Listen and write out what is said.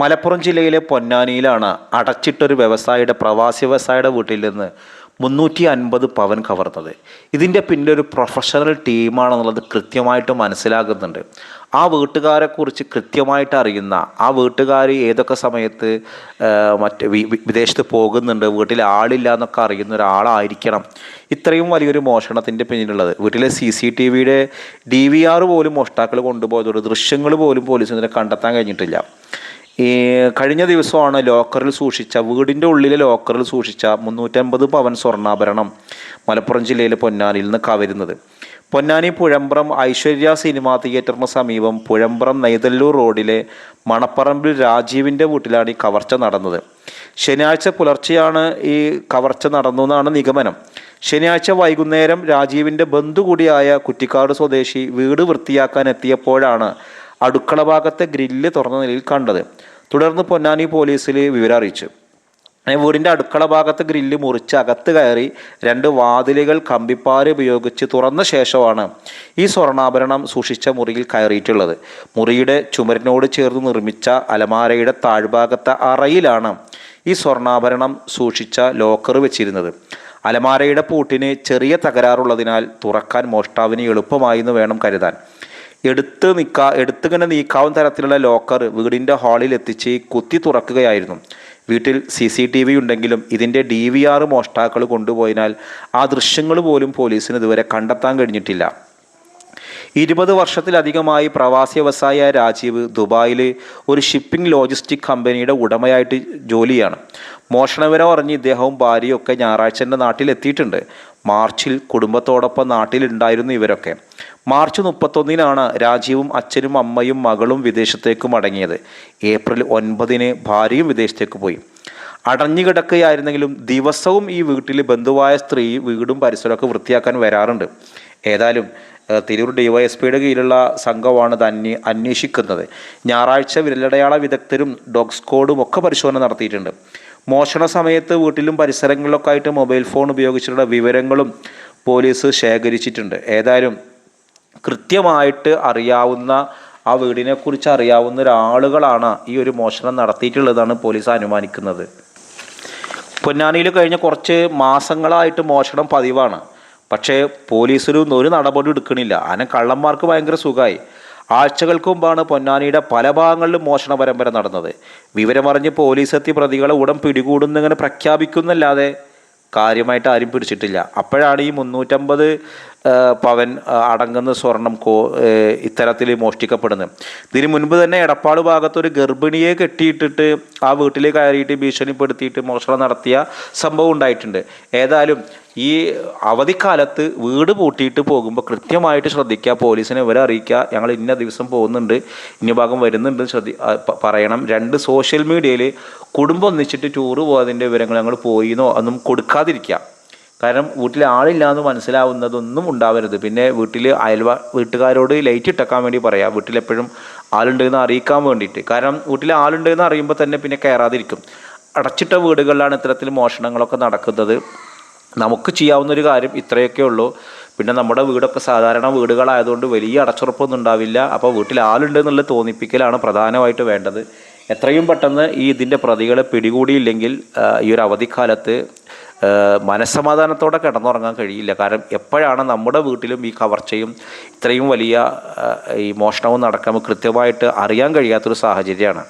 മലപ്പുറം ജില്ലയിലെ പൊന്നാനിയിലാണ് അടച്ചിട്ടൊരു വ്യവസായിയുടെ പ്രവാസി വ്യവസായിയുടെ വീട്ടിൽ നിന്ന് മുന്നൂറ്റി അൻപത് പവൻ കവർന്നത്. ഇതിന്റെ പിന്നിൽ ഒരു പ്രൊഫഷണൽ ടീമാണെന്നുള്ളത് കൃത്യമായിട്ട് മനസ്സിലാകുന്നുണ്ട് ആ വീട്ടുകാരെക്കുറിച്ച് കൃത്യമായിട്ട് അറിയുന്ന ആ വീട്ടുകാർ ഏതൊക്കെ സമയത്ത് മറ്റ് വിദേശത്ത് പോകുന്നുണ്ട് വീട്ടിൽ ആളില്ല എന്നൊക്കെ അറിയുന്ന ഒരാളായിരിക്കണം. ഇത്രയും വലിയൊരു മോഷണത്തിന്റെ പിന്നിലുള്ളത്. വീട്ടിലെ സി സി ടി വിയുടെ ഡി വി ആർ പോലും മോഷ്ടാക്കൾ കൊണ്ടുപോയതോട് ദൃശ്യങ്ങൾ പോലും പോലീസിനെ കണ്ടെത്താൻ കഴിഞ്ഞിട്ടില്ല. ഈ കഴിഞ്ഞ ദിവസമാണ് ലോക്കറിൽ സൂക്ഷിച്ച വീടിന്റെ ഉള്ളിലെ ലോക്കറിൽ സൂക്ഷിച്ച മുന്നൂറ്റമ്പത് പവൻ സ്വർണാഭരണം മലപ്പുറം ജില്ലയിലെ പൊന്നാനിയിൽ നിന്ന് കവരുന്നത്. പൊന്നാനി പുഴമ്പ്രം ഐശ്വര്യ സിനിമാ തിയേറ്ററിന് സമീപം പുഴമ്പ്രം നെയ്തല്ലൂർ റോഡിലെ മണപ്പറമ്പിൽ രാജീവിന്റെ വീട്ടിലാണ് ഈ കവർച്ച നടന്നത്. ശനിയാഴ്ച പുലർച്ചെയാണ് ഈ കവർച്ച നടന്നു എന്നാണ് നിഗമനം. ശനിയാഴ്ച വൈകുന്നേരം രാജീവിന്റെ ബന്ധു കൂടിയായ കുറ്റിക്കാട് സ്വദേശി വീട് വൃത്തിയാക്കാൻ എത്തിയപ്പോഴാണ് അടുക്കള ഭാഗത്തെ ഗ്രില്ല് തുറന്ന നിലയിൽ കണ്ടത്. തുടർന്ന് പൊന്നാനി പോലീസിൽ വിവരം അറിയിച്ചു. വീടിന്റെ അടുക്കള ഭാഗത്ത് ഗ്രില്ല് മുറിച്ച് അകത്ത് കയറി രണ്ട് വാതിലുകൾ കമ്പിപ്പാര് ഉപയോഗിച്ച് തുറന്ന ശേഷമാണ് ഈ സ്വർണാഭരണം സൂക്ഷിച്ച മുറിയിൽ കയറിയിട്ടുള്ളത്. മുറിയുടെ ചുമരിനോട് ചേർന്ന് നിർമ്മിച്ച അലമാരയുടെ താഴ്ഭാഗത്തെ അറയിലാണ് ഈ സ്വർണാഭരണം സൂക്ഷിച്ച ലോക്കർ വെച്ചിരുന്നത്. അലമാരയുടെ പൂട്ടിന് ചെറിയ തകരാറുള്ളതിനാൽ തുറക്കാൻ മോഷ്ടാവിന് എളുപ്പമായി എന്ന് വേണം കരുതാൻ. എടുത്ത് നിൽക്കാ എടുത്തിങ്ങനെ നീക്കാവുന്ന തരത്തിലുള്ള ലോക്കർ വീടിന്റെ ഹാളിൽ എത്തിച്ച് കുത്തി തുറക്കുകയായിരുന്നു. വീട്ടിൽ സി സി ടി വി ഉണ്ടെങ്കിലും ഇതിന്റെ ഡി വി ആർ മോഷ്ടാക്കൾ കൊണ്ടുപോയതിനാൽ ആ ദൃശ്യങ്ങൾ പോലും പോലീസിന് ഇതുവരെ കണ്ടെത്താൻ കഴിഞ്ഞിട്ടില്ല. ഇരുപത് വർഷത്തിലധികമായി പ്രവാസി വ്യവസായിയായ രാജീവ് ദുബായിൽ ഒരു ഷിപ്പിംഗ് ലോജിസ്റ്റിക് കമ്പനിയുടെ ഉടമയായിട്ട് ജോലിയാണ്. മോഷണവിവരം അറിഞ്ഞ് ഇദ്ദേഹവും ഭാര്യയും ഒക്കെ ഞായറാഴ്ച എന്റെ നാട്ടിലെത്തിയിട്ടുണ്ട്. മാർച്ചിൽ കുടുംബത്തോടൊപ്പം നാട്ടിലുണ്ടായിരുന്നു ഇവരൊക്കെ. മാർച്ച് മുപ്പത്തൊന്നിനാണ് രാജീവും അച്ഛനും അമ്മയും മകളും വിദേശത്തേക്ക് മടങ്ങിയത്. ഏപ്രിൽ ഒൻപതിന് ഭാര്യയും വിദേശത്തേക്ക് പോയി. അടഞ്ഞു കിടക്കുകയായിരുന്നെങ്കിലും ദിവസവും ഈ വീട്ടിൽ ബന്ധുവായ സ്ത്രീ വീടും പരിസരമൊക്കെ വൃത്തിയാക്കാൻ വരാറുണ്ട്. ഏതായാലും തിരൂർ ഡിവൈഎസ്പിയുടെ കീഴിലുള്ള സംഘമാണ് ഇത് അന്വേ അന്വേഷിക്കുന്നത്. ഞായറാഴ്ച വിരലടയാള വിദഗ്ധരും ഡോഗ് സ്ക്വാഡും ഒക്കെ പരിശോധന നടത്തിയിട്ടുണ്ട്. മോഷണ സമയത്ത് വീട്ടിലും പരിസരങ്ങളിലൊക്കെ ആയിട്ട് മൊബൈൽ ഫോൺ ഉപയോഗിച്ചിട്ടുള്ള വിവരങ്ങളും പോലീസ് ശേഖരിച്ചിട്ടുണ്ട്. ഏതായാലും കൃത്യമായിട്ട് അറിയാവുന്ന ആ വീടിനെക്കുറിച്ച് അറിയാവുന്ന ഒരാളുകളാണ് ഈ ഒരു മോഷണം നടത്തിയിട്ടുള്ളതാണ് പോലീസ് അനുമാനിക്കുന്നത്. പൊന്നാനിയിൽ കഴിഞ്ഞ കുറച്ച് മാസങ്ങളായിട്ട് മോഷണം പതിവാണ്. പക്ഷേ പോലീസിലൊന്നും ഒരു നടപടി എടുക്കണില്ല. അങ്ങനെ കള്ളന്മാർക്ക് ഭയങ്കര സുഖമായി ആഴ്ചകൾക്ക് മുമ്പാണ് പൊന്നാനിയുടെ പല ഭാഗങ്ങളിലും മോഷണ പരമ്പര നടന്നത്. വിവരമറിഞ്ഞ് പോലീസ് എത്തി പ്രതികളെ ഉടൻ പിടികൂടുന്നിങ്ങനെ പ്രഖ്യാപിക്കുന്നല്ലാതെ കാര്യമായിട്ട് ആരും പിടിച്ചിട്ടില്ല. അപ്പോഴാണ് ഈ മുന്നൂറ്റമ്പത് പവൻ അടങ്ങുന്ന സ്വർണം കോ ഇത്തരത്തിൽ മോഷ്ടിക്കപ്പെടുന്നത് ഇതിന് മുൻപ് തന്നെ എടപ്പാട് ഭാഗത്തൊരു ഗർഭിണിയെ കെട്ടിയിട്ടിട്ട് ആ വീട്ടിൽ കയറിയിട്ട് ഭീഷണിപ്പെടുത്തിയിട്ട് മോഷണം നടത്തിയ സംഭവം ഉണ്ടായിട്ടുണ്ട്. ഏതായാലും ഈ അവധിക്കാലത്ത് വീട് പൂട്ടിയിട്ട് പോകുമ്പോൾ കൃത്യമായിട്ട് ശ്രദ്ധിക്കുക പോലീസിനെ ഇവരെ അറിയിക്കുക ഞങ്ങൾ ഇന്ന ദിവസം പോകുന്നുണ്ട് ഇന്ന ഭാഗം വരുന്നുണ്ട് ശ്രദ്ധി പറയണം. രണ്ട് സോഷ്യൽ മീഡിയയിൽ കുടുംബം ഒന്നിച്ചിട്ട് ടൂറ് പോയതിന്റെ വിവരങ്ങൾ ഞങ്ങൾ പോയിന്നോ ഒന്നും കൊടുക്കാതിരിക്കുക. കാരണം വീട്ടിൽ ആളില്ലാന്ന് മനസ്സിലാവുന്നതൊന്നും ഉണ്ടാവരുത്. പിന്നെ വീട്ടിൽ അയൽവാ വീട്ടുകാരോട് ലൈറ്റ് ഇട്ടക്കാൻ വേണ്ടി പറയാം. വീട്ടിലെപ്പോഴും ആളുണ്ടെന്ന് അറിയിക്കാൻ വേണ്ടിയിട്ട്. കാരണം വീട്ടിൽ ആളുണ്ടെന്ന് അറിയുമ്പോൾ തന്നെ പിന്നെ കയറാതിരിക്കും അടച്ചിട്ട വീടുകളിലാണ് ഇത്തരത്തിൽ മോഷണങ്ങളൊക്കെ നടക്കുന്നത്. നമുക്ക് ചെയ്യാവുന്ന ഒരു കാര്യം ഇത്രയൊക്കെ ഉള്ളൂ. പിന്നെ നമ്മുടെ വീടൊക്കെ സാധാരണ വീടുകളായതുകൊണ്ട് വലിയ അടച്ചുറപ്പൊന്നും ഉണ്ടാവില്ല. അപ്പോൾ വീട്ടിൽ ആളുണ്ട് എന്നുള്ള തോന്നിപ്പിക്കലാണ് പ്രധാനമായിട്ട് വേണ്ടത്. എത്രയും പെട്ടെന്ന് ഈ ഇതിന്റെ പ്രതികളെ പിടികൂടിയില്ലെങ്കിൽ ഈ ഒരു അവധിക്കാലത്ത് മനസ്സമാധാനത്തോടെ കിടന്നുറങ്ങാൻ കഴിയില്ല. കാരണം എപ്പോഴാണ് നമ്മുടെ വീട്ടിലും ഈ കവർച്ചയും ഇത്രയും വലിയ ഈ മോഷണവും നടക്കുമ്പോൾ കൃത്യമായിട്ട് അറിയാൻ കഴിയാത്തൊരു സാഹചര്യമാണ്.